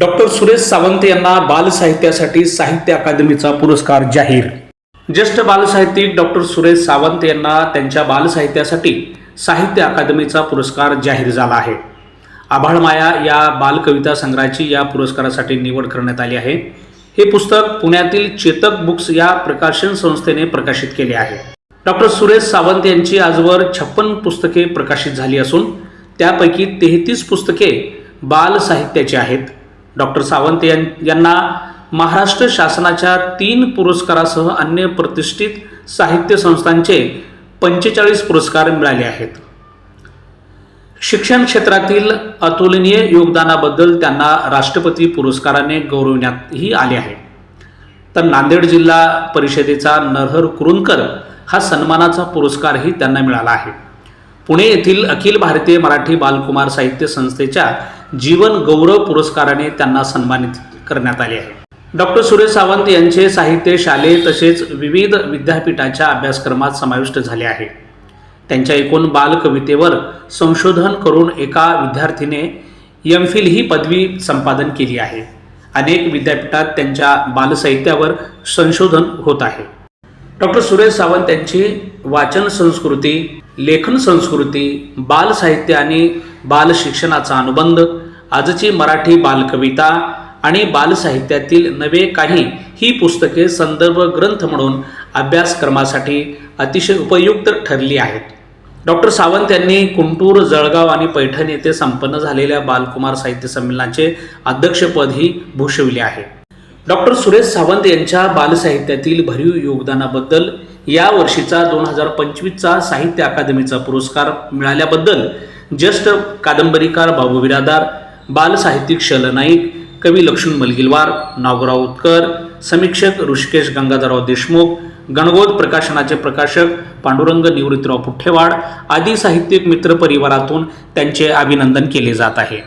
Doctor Suresh Sawant यांना बालसाहित्यासाठी साहित्य अकादमीचा पुरस्कार जाहीर. ज्येष्ठ बालसाहित्यिक डॉक्टर सुरेश सावंत यांना त्यांच्या बालसाहित्यासाठी साहित्य अकादमीचा पुरस्कार जाहीर झाला आहे. आभाळमाया या बालकविता संग्रहाची या पुरस्कारासाठी निवड करण्यात आली आहे. हे पुस्तक पुण्यातील चेतक बुक्स या प्रकाशन संस्थेने प्रकाशित केले आहे. डॉक्टर सुरेश सावंत यांची आजवर छप्पन पुस्तके प्रकाशित झाली असून त्यापैकी तेहतीस पुस्तके बाल साहित्याची आहेत. डॉक्टर सावंत यां यांना महाराष्ट्र शासनाच्या तीन पुरस्कारासह अन्य प्रतिष्ठित साहित्य संस्थांचे पंचेचाळीस पुरस्कार मिळाले आहेत. शिक्षण क्षेत्रातील अतुलनीय योगदानाबद्दल त्यांना राष्ट्रपती पुरस्काराने गौरवण्यातही आले आहे. तर नांदेड जिल्हा परिषदेचा नरहर कुरुंदकर हा सन्मानाचा पुरस्कारही त्यांना मिळाला आहे. पुणे येथील अखिल भारतीय मराठी बालकुमार साहित्य संस्थेच्या जीवन गौरव पुरस्काराने त्यांना सन्मानित करण्यात आले आहे. डॉक्टर सुरेश सावंत यांचे साहित्य शालेय तसेच विविध विद्यापीठाच्या अभ्यासक्रमात समाविष्ट झाले आहे. त्यांच्या एकूण बालकवितेवर संशोधन करून एका विद्यार्थीने एम फिल ही पदवी संपादन केली आहे. अनेक विद्यापीठात त्यांच्या बालसाहित्यावर संशोधन होत आहे. डॉक्टर सुरेश सावंत यांची वाचन संस्कृती लेखन संस्कृती बालसाहित्य आणि बाल शिक्षणाचा अनुबंध आजची मराठी बालकविता आणि बालसाहित्यातील नवे काही ही पुस्तके संदर्भ ग्रंथ म्हणून अभ्यासक्रमासाठी अतिशय उपयुक्त ठरली आहेत. डॉक्टर सावंत यांनी कुंटूर जळगाव आणि पैठण येथे संपन्न झालेल्या बालकुमार साहित्य संमेलनाचे अध्यक्षपदही भूषविले आहे. डॉक्टर सुरेश सावंत यांच्या बालसाहित्यातील भरीव योगदानाबद्दल या वर्षीचा दोन हजार पंचवीसचा साहित्य अकादमीचा पुरस्कार मिळाल्याबद्दल ज्येष्ठ कादंबरीकार बाबू बिरादार बालसाहित्यिक शल नाईक कवी लक्ष्मण मलगिलवार नागराव उत्कर समीक्षक ऋषिकेश गंगाधरराव देशमुख गणगोद प्रकाशनाचे प्रकाशक पांडुरंग निवृत्तराव पुठ्ठेवाड आदी साहित्यिक मित्र परिवारातून त्यांचे अभिनंदन केले जात आहे.